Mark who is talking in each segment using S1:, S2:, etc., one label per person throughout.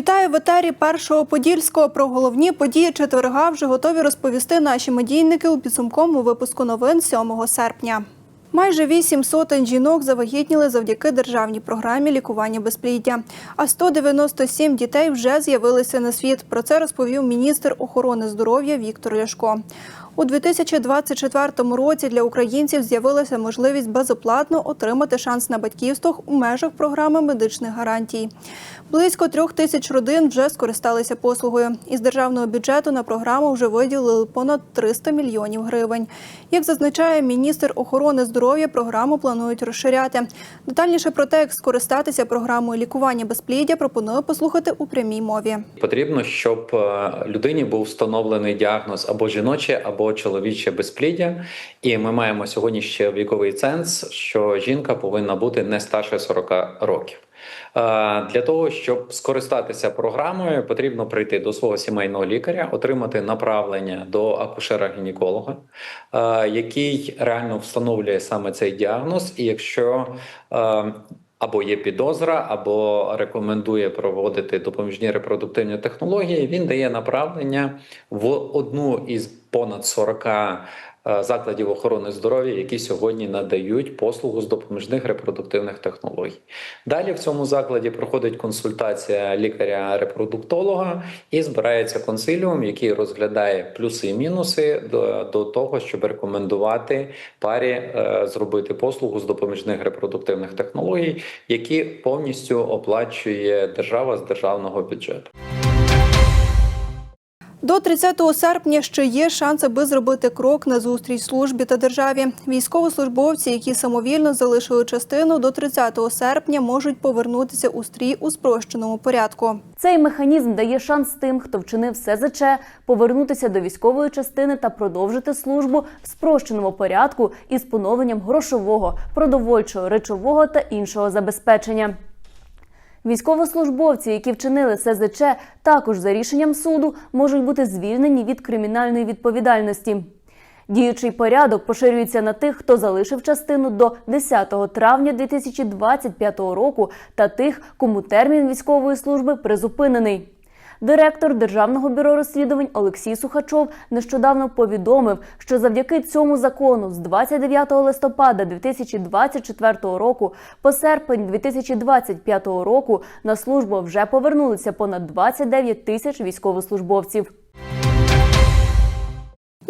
S1: Вітаю в етері першого подільського. Про головні події четверга вже готові розповісти наші медійники у підсумковому випуску новин 7 серпня. Майже вісім сотень жінок завагітніли завдяки державній програмі лікування безпліддя. А 197 дітей вже з'явилися на світ. Про це розповів міністр охорони здоров'я Віктор Ляшко. У 2024 році для українців з'явилася можливість безоплатно отримати шанс на батьківство у межах програми медичних гарантій. Близько трьох тисяч родин вже скористалися послугою. Із державного бюджету на програму вже виділили понад 300 мільйонів гривень. Як зазначає міністр охорони здоров'я, програму планують розширяти. Детальніше про те, як скористатися програмою лікування безпліддя, пропоную послухати у прямій мові.
S2: Потрібно, щоб е, людині був встановлений діагноз або жіноче, або чоловіче безпліддя. І ми маємо сьогодні ще віковий ценз, що жінка повинна бути не старше 40 років. Е, Для того щоб скористатися програмою, потрібно прийти до свого сімейного лікаря, отримати направлення до акушера-гінеколога, е, який реально встановлює саме цей діагноз. І якщо е, або є підозра, або рекомендує проводити допоміжні репродуктивні технології, він дає направлення в одну із понад 40 е, закладів охорони здоров'я, які сьогодні надають послугу з допоміжних репродуктивних технологій. Далі в цьому закладі проходить консультація лікаря-репродуктолога і збирається консиліум, який розглядає плюси і мінуси до, до того, щоб рекомендувати парі е, зробити послугу з допоміжних репродуктивних технологій, які повністю оплачує держава з державного бюджету.
S1: До 30 серпня ще є шанс, аби зробити крок на зустріч службі та державі. Військовослужбовці, які самовільно залишили частину, до 30 серпня можуть повернутися у стрій у спрощеному порядку.
S3: Цей механізм дає шанс тим, хто вчинив СЗЧ, повернутися до військової частини та продовжити службу в спрощеному порядку із поновленням грошового, продовольчого, речового та іншого забезпечення. Військовослужбовці, які вчинили СЗЧ, також за рішенням суду можуть бути звільнені від кримінальної відповідальності. Діючий порядок поширюється на тих, хто залишив частину до 10 травня 2025 року, та тих, кому термін військової служби призупинений. Директор Державного бюро розслідувань Олексій Сухачов нещодавно повідомив, що завдяки цьому закону з 29 листопада 2024 року по серпень 2025 року на службу вже повернулися понад 29 тисяч військовослужбовців.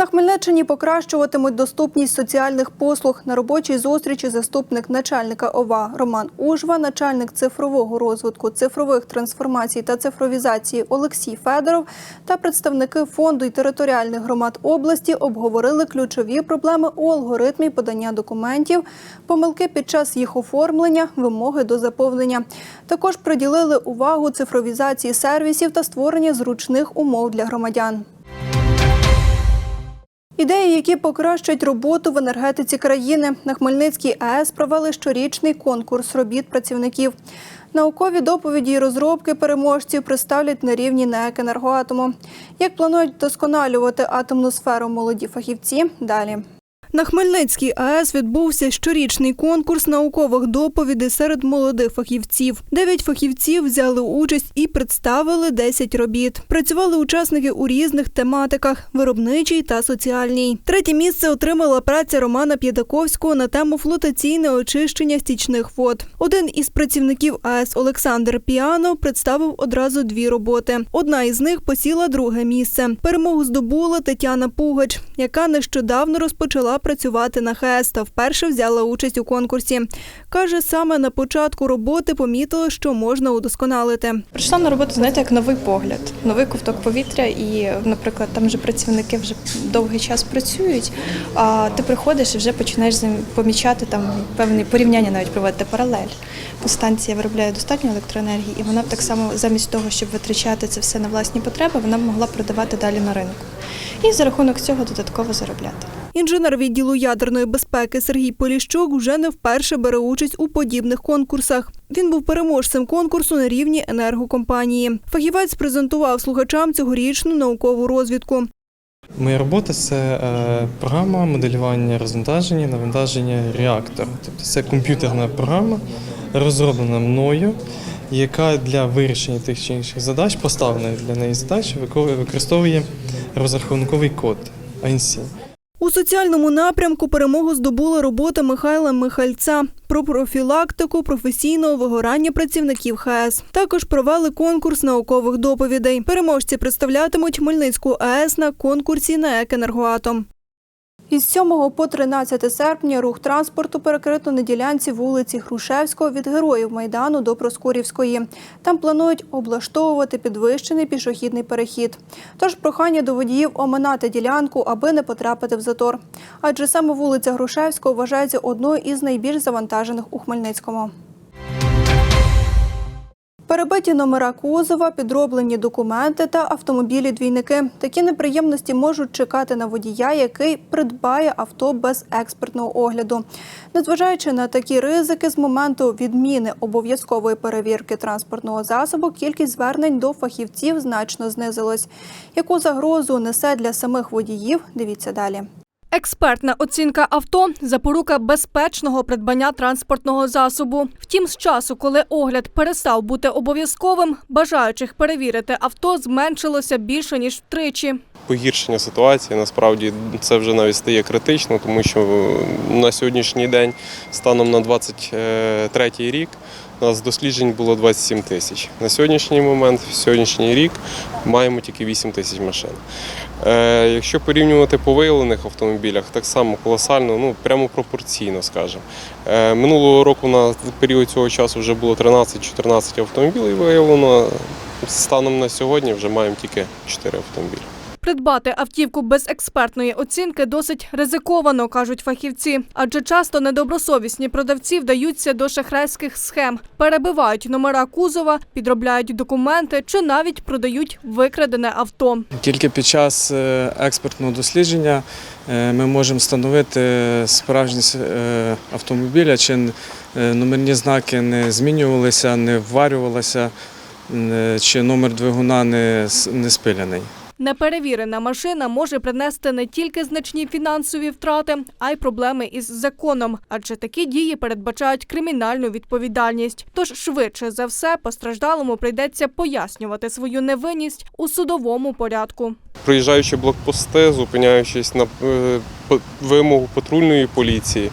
S1: На Хмельниччині покращуватимуть доступність соціальних послуг. На робочій зустрічі заступник начальника ОВА Роман Ужва, начальник цифрового розвитку, цифрових трансформацій та цифровізації Олексій Федоров та представники фонду і територіальних громад області обговорили ключові проблеми у алгоритмі подання документів, помилки під час їх оформлення, вимоги до заповнення. Також приділили увагу цифровізації сервісів та створення зручних умов для громадян. Ідеї, які покращать роботу в енергетиці країни. На Хмельницькій АЕС провели щорічний конкурс робіт працівників. Наукові доповіді і розробки переможців представлять на рівні НЕК «Енергоатому». Як планують вдосконалювати атомну сферу молоді фахівці? Далі. На Хмельницькій АЕС відбувся щорічний конкурс наукових доповідей серед молодих фахівців. Дев'ять фахівців взяли участь і представили 10 робіт. Працювали учасники у різних тематиках виробничій та соціальній. Третє місце отримала праця Романа П'ятаковського на тему флотаційне очищення стічних вод. Один із працівників АЕС Олександр Піано представив одразу дві роботи. Одна із них посіла друге місце. Перемогу здобула Тетяна Пугач, яка нещодавно розпочала працювати на ХЕС та вперше взяла участь у конкурсі. Каже, саме на початку роботи помітила, що можна удосконалити.
S4: Прийшла на роботу, знаєте, як новий погляд, новий ковток повітря. І, наприклад, там вже працівники вже довгий час працюють. А ти приходиш і вже починаєш помічати там певні порівняння, навіть проводити паралель. Станція виробляє достатньо електроенергії, і вона б так само, замість того, щоб витрачати це все на власні потреби, вона б могла продавати далі на ринку. І за рахунок цього додатково заробляти.
S1: Інженер відділу ядерної безпеки Сергій Поліщук вже не вперше бере участь у подібних конкурсах. Він був переможцем конкурсу на рівні енергокомпанії. Фахівець презентував слухачам цьогорічну наукову розвідку.
S5: Моя робота це е, програма моделювання розвантаження, навантаження реактора. Тобто це комп'ютерна програма, розроблена мною яка для вирішення тих чи інших задач, поставлених для неї задач, вико- використовує розрахунковий код ANC.
S1: У соціальному напрямку перемогу здобула робота Михайла Михальця про профілактику професійного вигорання працівників ХАЕС. Також провели конкурс наукових доповідей. Переможці представлятимуть Хмельницьку АЕС на конкурсі на «Екенергоатом». Із 7 по 13 серпня рух транспорту перекрито на ділянці вулиці Грушевського від Героїв Майдану до Проскурівської. Там планують облаштовувати підвищений пішохідний перехід. Тож прохання до водіїв оминати ділянку, аби не потрапити в затор. Адже саме вулиця Грушевського вважається одною із найбільш завантажених у Хмельницькому. Перебиті номера кузова, підроблені документи та автомобілі-двійники. Такі неприємності можуть чекати на водія, який придбає авто без експертного огляду. Незважаючи на такі ризики, з моменту відміни обов'язкової перевірки транспортного засобу, кількість звернень до фахівців значно знизилась. Яку загрозу несе для самих водіїв? Дивіться далі.
S6: Експертна оцінка авто запорука безпечного придбання транспортного засобу. Втім, з часу, коли огляд перестав бути обов'язковим, бажаючих перевірити авто зменшилося більше ніж втричі.
S7: погіршення ситуації. Насправді це вже навіть стає критично, тому що на сьогоднішній день, станом на 23 рік, у нас досліджень було 27 тисяч. На сьогоднішній момент, в сьогоднішній рік, маємо тільки 8 тисяч машин. Е, якщо порівнювати по виявлених автомобілях, так само колосально, ну прямо пропорційно, скажімо. Е, минулого року на період цього часу вже було 13-14 автомобілів виявлено. Станом на сьогодні вже маємо тільки 4 автомобілі.
S6: Придбати автівку без експертної оцінки досить ризиковано, кажуть фахівці, адже часто недобросовісні продавці вдаються до шахрайських схем, перебивають номера кузова, підробляють документи чи навіть продають викрадене авто.
S8: Тільки під час е, експертного дослідження е, ми можемо встановити справжність е, автомобіля, чи номерні знаки не змінювалися, не вварювалися, чи номер двигуна не спиляний.
S6: Неперевірена машина може принести не тільки значні фінансові втрати, а й проблеми із законом, адже такі дії передбачають кримінальну відповідальність. Тож швидше за все постраждалому прийдеться пояснювати свою невинність у судовому порядку.
S7: проїжджаючи блокпости, зупиняючись на е, вимогу патрульної поліції,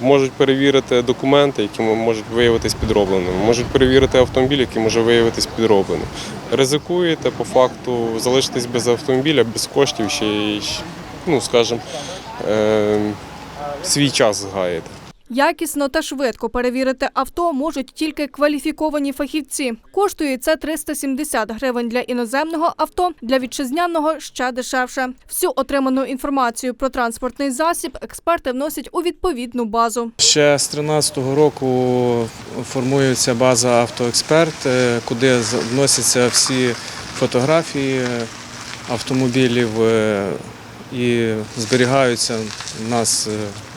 S7: можуть перевірити документи, які можуть виявитись підробленими, можуть перевірити автомобіль, який може виявитись підробленим. Ризикуєте по факту залишитись без автомобіля, без коштів ще ну скажімо, е, свій час згаєте.
S6: Якісно та швидко перевірити авто можуть тільки кваліфіковані фахівці. Коштує це 370 гривень для іноземного авто, для вітчизняного ще дешевше. Всю отриману інформацію про транспортний засіб експерти вносять у відповідну базу.
S8: Ще з 2013 року формується база автоексперт, е, куди вносяться всі фотографії автомобілів е, і зберігаються у нас е,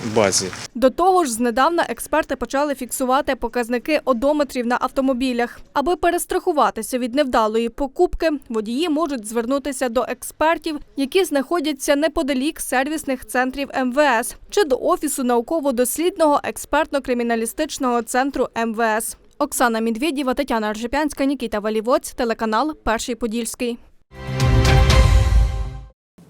S8: в базі.
S6: До того ж, знедавна експерти почали фіксувати показники одометрів на автомобілях. Аби перестрахуватися від невдалої покупки, водії можуть звернутися до експертів, які знаходяться неподалік сервісних центрів МВС чи до офісу науково-дослідного експертно-криміналістичного центру МВС. Оксана Медведєва, Тетяна Аржепянська, Нікіта Валівоць, телеканал Перший Подільський.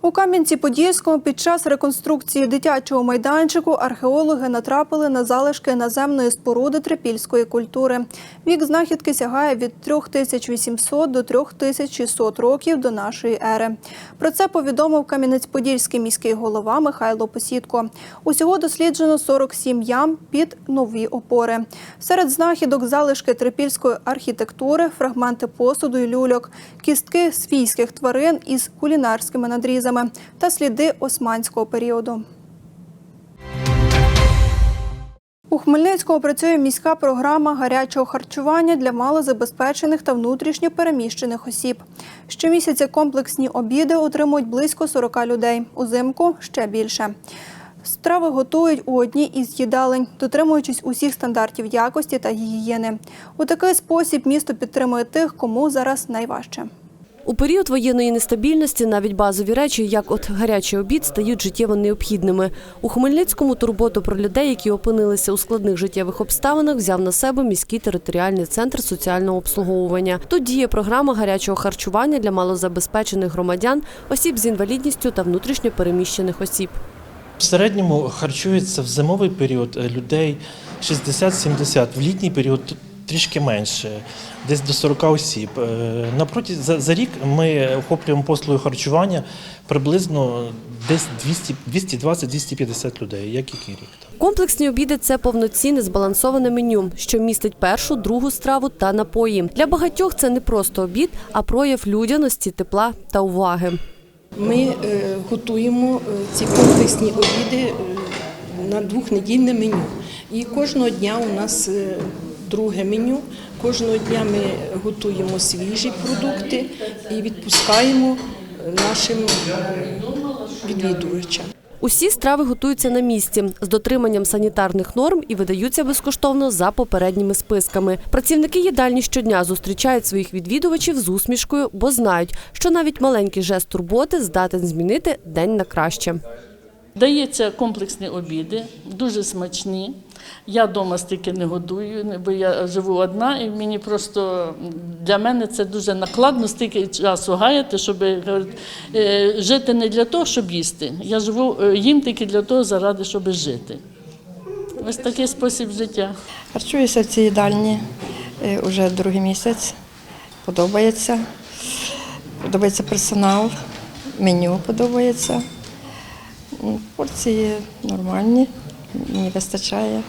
S1: У Кам'янці-Подільському під час реконструкції дитячого майданчику археологи натрапили на залишки наземної споруди трипільської культури. Вік знахідки сягає від 3800 до 3600 років до нашої ери. Про це повідомив Кам'янець-Подільський міський голова Михайло Посідко. Усього досліджено 47 ям під нові опори. Серед знахідок залишки трипільської архітектури, фрагменти посуду і люльок, кістки свійських тварин із кулінарськими надрізами та сліди османського періоду. У Хмельницькому працює міська програма гарячого харчування для малозабезпечених та внутрішньо переміщених осіб. Щомісяця комплексні обіди отримують близько 40 людей. Узимку ще більше. Страви готують у одній із їдалень, дотримуючись усіх стандартів якості та гігієни. У такий спосіб місто підтримує тих, кому зараз найважче.
S9: У період воєнної нестабільності навіть базові речі, як от гарячий обід, стають життєво необхідними. У Хмельницькому турботу про людей, які опинилися у складних життєвих обставинах, взяв на себе міський територіальний центр соціального обслуговування. Тут діє програма гарячого харчування для малозабезпечених громадян, осіб з інвалідністю та внутрішньо переміщених осіб.
S10: В середньому харчується в зимовий період е, людей 60-70, в літній період трішки менше, десь до 40 осіб. Е, Напроти за, за рік ми охоплюємо послуги харчування приблизно десь 220-250 людей, як який рік.
S9: Комплексні обіди це повноцінне збалансоване меню, що містить першу, другу страву та напої. Для багатьох це не просто обід, а прояв людяності, тепла та уваги.
S11: Ми е, готуємо е, ці комплексні обіди е, на двохнедільне меню. І кожного дня у нас друге меню. Кожного дня ми готуємо свіжі продукти і відпускаємо е, нашим е, відвідувачам.
S9: Усі страви готуються на місці з дотриманням санітарних норм і видаються безкоштовно за попередніми списками. Працівники їдальні щодня зустрічають своїх відвідувачів з усмішкою, бо знають, що навіть маленький жест турботи здатен змінити день на краще.
S12: Дається комплексні обіди, дуже смачні. Я вдома стільки не годую, бо я живу одна, і мені просто для мене це дуже накладно стільки часу гаяти, щоб е, жити не для того, щоб їсти. Я живу е, їм тільки для того, заради, щоб жити. Ось такий спосіб життя.
S13: Харчуюся в цій їдальні е, уже другий місяць. Подобається. Подобається персонал, меню подобається. Порції нормальні, не вистачає.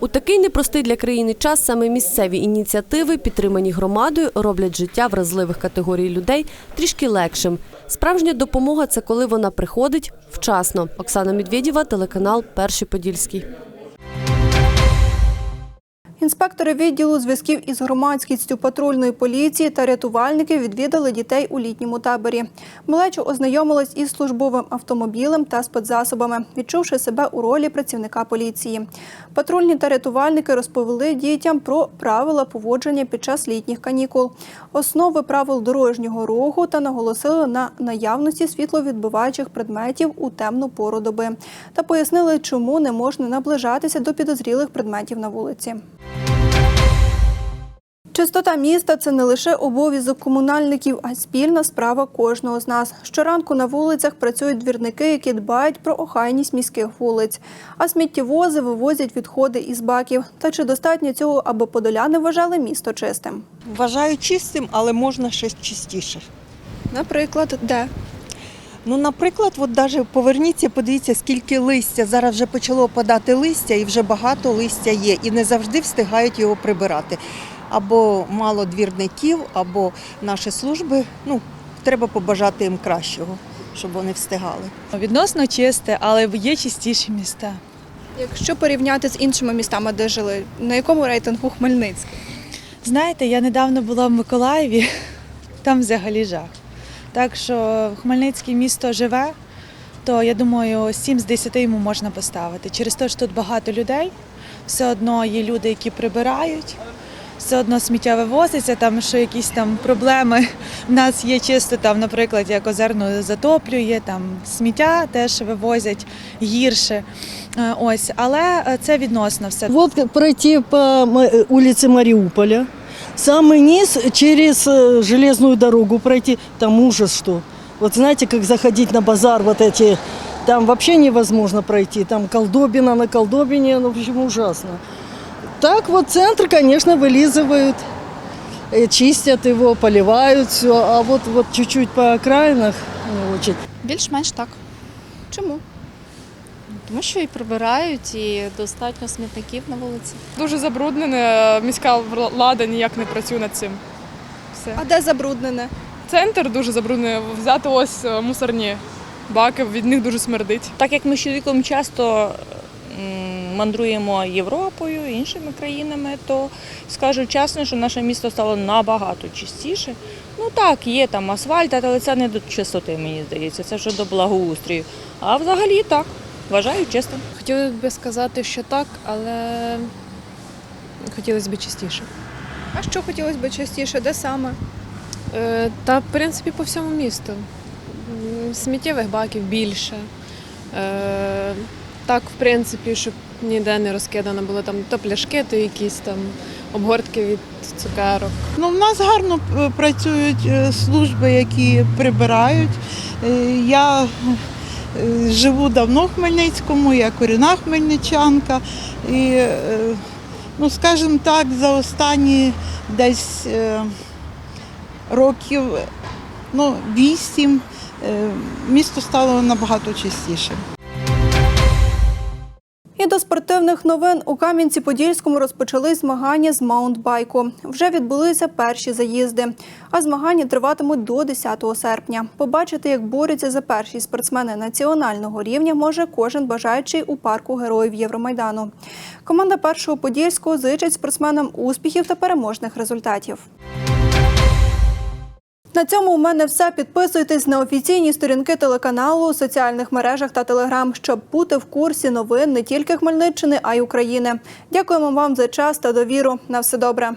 S9: У такий непростий для країни час саме місцеві ініціативи, підтримані громадою, роблять життя вразливих категорій людей трішки легшим. Справжня допомога це коли вона приходить вчасно. Оксана Медведєва, телеканал Перший Подільський.
S1: Інспектори відділу зв'язків із громадськістю патрульної поліції та рятувальники відвідали дітей у літньому таборі. Малеча ознайомилась із службовим автомобілем та спецзасобами, відчувши себе у ролі працівника поліції. Патрульні та рятувальники розповіли дітям про правила поводження під час літніх канікул, основи правил дорожнього руху та наголосили на наявності світловідбиваючих предметів у темну пору доби та пояснили, чому не можна наближатися до підозрілих предметів на вулиці. Чистота міста це не лише обов'язок комунальників, а й спільна справа кожного з нас. Щоранку на вулицях працюють двірники, які дбають про охайність міських вулиць. А сміттєвози вивозять відходи із баків. Та чи достатньо цього, аби подоляни вважали місто чистим?
S14: Вважаю чистим, але можна ще чистіше.
S1: Наприклад, де?
S14: Ну, наприклад, от даже поверніться, подивіться, скільки листя. Зараз вже почало опадати листя, і вже багато листя є. І не завжди встигають його прибирати. Або мало двірників, або наші служби. Ну, треба побажати їм кращого, щоб вони встигали.
S4: Відносно чисте, але є чистіші міста.
S1: Якщо порівняти з іншими містами, де жили, на якому рейтингу Хмельницький?
S4: Знаєте, я недавно була в Миколаєві, там взагалі жах. Так що Хмельницьке місто живе, то я думаю, 7 з 10 йому можна поставити. Через те, що тут багато людей, все одно є люди, які прибирають, все одно сміття вивозиться, там що якісь там проблеми. У нас є чисто там, наприклад, як озерно затоплює, там сміття теж вивозять гірше. Е, Ось, але е, це відносно все.
S11: Вот пройти по м- улице Мариуполя, самый низ через э, железную дорогу пройти, там ужас что. Вот знаете, как заходить на базар, вот эти, там вообще невозможно пройти, там колдобина на колдобине, ну, в общем, ужасно. Так вот центр, конечно, вылизывают, э, чистят его, поливают все, а вот, вот чуть-чуть по окраинах не очень.
S4: Більш-менш так.
S1: Чому?
S4: Тому що і прибирають, і достатньо смітників на вулиці.
S13: Дуже забруднене, міська влада ніяк не працює над цим. Все.
S1: А де забруднене?
S13: Центр дуже забруднений. Взяти ось е, мусорні баки, від них дуже смердить.
S11: Так як ми з чоловіком часто мандруємо Європою, іншими країнами, то скажу чесно, що наше місто стало набагато чистіше. Ну так, є там асфальт, але це не до чистоти, мені здається, це вже до благоустрою. А взагалі так, вважаю чистим.
S4: Хотілося б сказати, що так, але хотілося б частіше.
S1: А що хотілося б частіше? Де саме?
S13: Е, Та, в принципі, по всьому місту. Сміттєвих баків більше. Е, Так, в принципі, щоб ніде не розкидано було там то пляшки, то якісь там обгортки від цукерок.
S15: Ну, в нас гарно е, працюють е, служби, які прибирають. Е, Я живу давно в Хмельницькому, я корінна хмельничанка. І, е, ну, скажімо так, за останні десь е, років ну, вісім е, місто стало набагато чистішим.
S1: До спортивних новин у Кам'янці-Подільському розпочали змагання з маунтбайку. Вже відбулися перші заїзди, а змагання триватимуть до 10 серпня. Побачити, як борються за перші спортсмени національного рівня, може кожен бажаючий у парку героїв Євромайдану. Команда першого подільського зичить спортсменам успіхів та переможних результатів. На цьому у мене все. Підписуйтесь на офіційні сторінки телеканалу соціальних мережах та телеграм, щоб бути в курсі новин не тільки Хмельниччини, а й України. Дякуємо вам за час та довіру. На все добре.